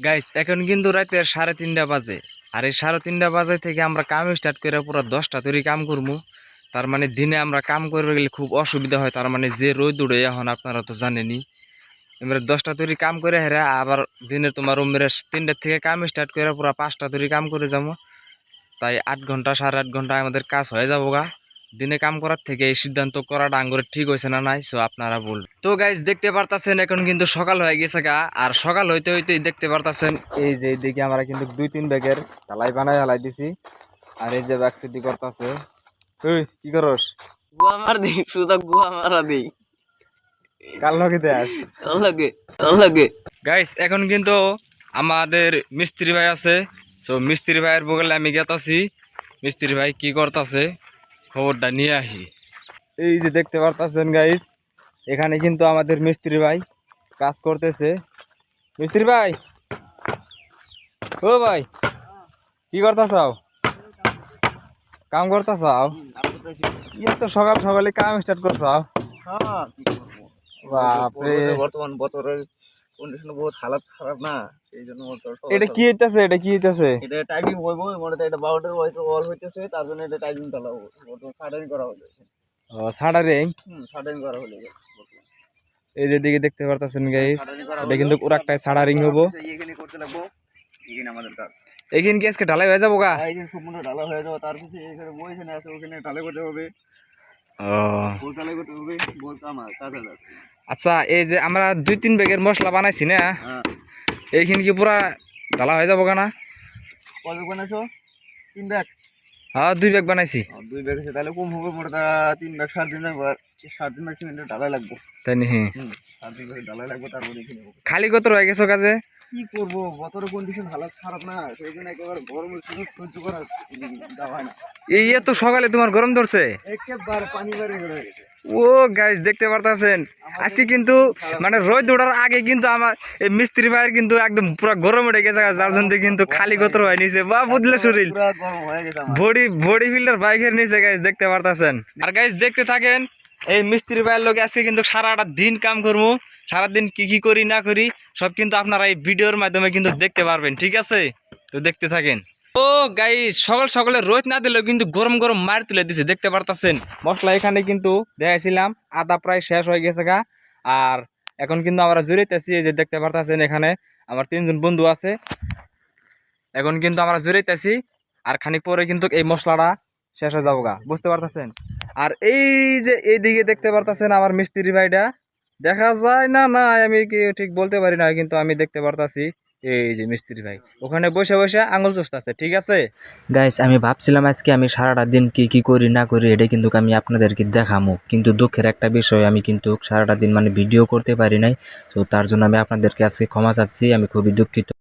Guys এখন কিন্তু রাতের সাড়ে তিনটা বাজে। আর এই সাড়ে তিনটা বাজে থেকে আমরা কাম স্টার্ট করে পুরো দশটা তৈরি কাম করব তার মানে দিনে আমরা কাম করবে গেলে খুব অসুবিধা হয়। তার মানে যে রোদ উড়ে এখন আপনারা তো জানেনই। এবারে দশটা তৈরি কাম করে হেরা, আবার দিনে তোমার মেরে তিনটার থেকে কাম স্টার্ট করে পুরো পাঁচটা তৈরি কাম করে যাব। তাই আট ঘণ্টা, সাড়ে আট ঘণ্টা আমাদের কাজ হয়ে যাব গা। দিনে কাম করার থেকে এই সিদ্ধান্ত করাটা আঙ্গুরে ঠিক হয়েছে না নাই সো আপনারা বলবেন তো গাইজ দেখতে পারতাছেন এখন কিন্তু সকাল হয়ে গেছে গা আর সকাল হইতে হইতেই দেখতে পারতাছেন এই যে এইদিকে আমরা কিন্তু দুই তিন ব্যাগের ঢালাই বানাই হালাই দিছি আর এই যে ব্যাগ সিটি করতেছে। তুই কি করস? গুয়া মার দিই সুদা গুয়া মারা দিই। কাল লগে দেশ লাগে লাগে। গাইস এখন কিন্তু আমাদের মিস্ত্রি ভাই আছে সো মিস্ত্রি ভাইয়ের বগলে আমি গেতাছি। মিস্ত্রি ভাই কি করতেছে? খবরটা নিয়ে আসি। এই যে দেখতে পারতাছেন গাইস এখানে কিন্তু আমাদের মিস্ত্রি ভাই কাজ করতেছে। মিস্ত্রি ভাই! ও ভাই! কি করতেছাও? কাম করতেছাও? ইয়ে তো সকাল সকালে কাম স্টার্ট করছাও। বাপরে! বর্তমান বতরের কন্ডিশন বহুত হালাত খারাপ না। এটা কি হইতাছে? এটা কি হইতাছে? এটা টাইমিং হইব মনে হয় এটা বারোটার হয়তো অল হইতেছে তার জন্য এটা টাইমিং চালাবো বর্তমান সাডেন করা হলো ও সাড়া হুম সাডেন করা হলো এই যে দিকে দেখতে পারতেছেন গাইস এটা কিন্তু পুরো একটা হব এখানে করতে লাগবো এখানে আমাদের কাজ। এখানে কি আজকে ঢালাই হয়ে যাব গা? এইখানে সম্পূর্ণ ঢালা হয়ে যাবে তার পিছনে এখানে আছে ওখানে ঢালাই করতে হবে। ঢালাই আচ্ছা এই যে আমরা দুই তিন ব্যাগের মশলা বানাইছি না? হ্যাঁ। এইখানে কি পুরা ঢালা হয়ে যাব গা না কত বানাইছো? তিন ব্যাগ হ্যাঁ দুই ব্যাগ বানাইছি। দুই ব্যাগ আছে তাহলে কম হবে মোটা তিন ব্যাগ সাড়ে তিন ব্যাগ সাড়ে তিন ব্যাগ সিমেন্টের ঢালাই লাগবে। তাই নি হ্যাঁ। সাড়ে তিন ব্যাগ ঢালাই লাগবে তারপরে এখানে হবে। খালি কত রয়ে গেছো কাজে? কি করব? বতরের কন্ডিশন হালাত খারাপ না সেই জন্য একেবারে গরমের শুধু সহ্য করা যাওয়া হয় না এই তো সকালে তোমার গরম ধরছে একেবারে পানি বাড়ি হয়ে গেছে। ও গাইস দেখতে পারতাছেন? আজকে কিন্তু মানে রোদ ওঠার আগে কিন্তু আমার এই মিস্ত্রি ভাইয়ের কিন্তু একদম পুরো গরম উঠে গেছে যার জন্য কিন্তু খালি গোতর হয়ে নিছে বা বুঝলে শরীর বডি বডি ফিল্ডার বাইকের নিচে গাইস দেখতে পারতাছেন। আর গাইস দেখতে থাকেন এই মিস্ত্রি ভাইয়ের লোক আজকে কিন্তু সারাটা দিন কাম করব। সারাদিন কি কি করি না করি সব কিন্তু আপনারা এই ভিডিওর মাধ্যমে কিন্তু দেখতে পারবেন ঠিক আছে? তো দেখতে থাকেন। ও গাই সকাল সকালে রোদ না দিলেও কিন্তু গরম গরম মার তুলে দিছে, দেখতে পারতাছেন? মশলা এখানে কিন্তু দেখাইছিলাম, আদা প্রায় শেষ হয়ে গেছে গা। আর এখন কিন্তু আমরা জুড়াইতেছি, এই যে দেখতে পারতাছেন এখানে আমার তিনজন বন্ধু আছে। এখন কিন্তু আমরা জুড়াইতেছি, আর খানিক পরে কিন্তু এই মশলাটা শেষ হয়ে যাব গা, বুঝতে পারতেছেন? আর এই যে এইদিকে দেখতে পারতেছেন আমার মিস্ত্রি ভাইটা, দেখা যায় না না আমি কি ঠিক বলতে পারি না, কিন্তু আমি দেখতে পারতাছি। এই যে মিস্ত্রি ভাই, ওখানে বসে বসে আঙুল চষতেছে, ঠিক আছে? গাইস আমি ভাবছিলাম আজকে আমি সারাটা দিন কি কি করি না করি, এটা কিন্তু আমি আপনাদেরকে দেখামো। কিন্তু দুঃখের একটা বিষয়, আমি কিন্তু সারাটা দিন মানে ভিডিও করতে পারি নাই, তো তার জন্য আমি আপনাদেরকে আজকে ক্ষমা চাচ্ছি, আমি খুবই দুঃখিত।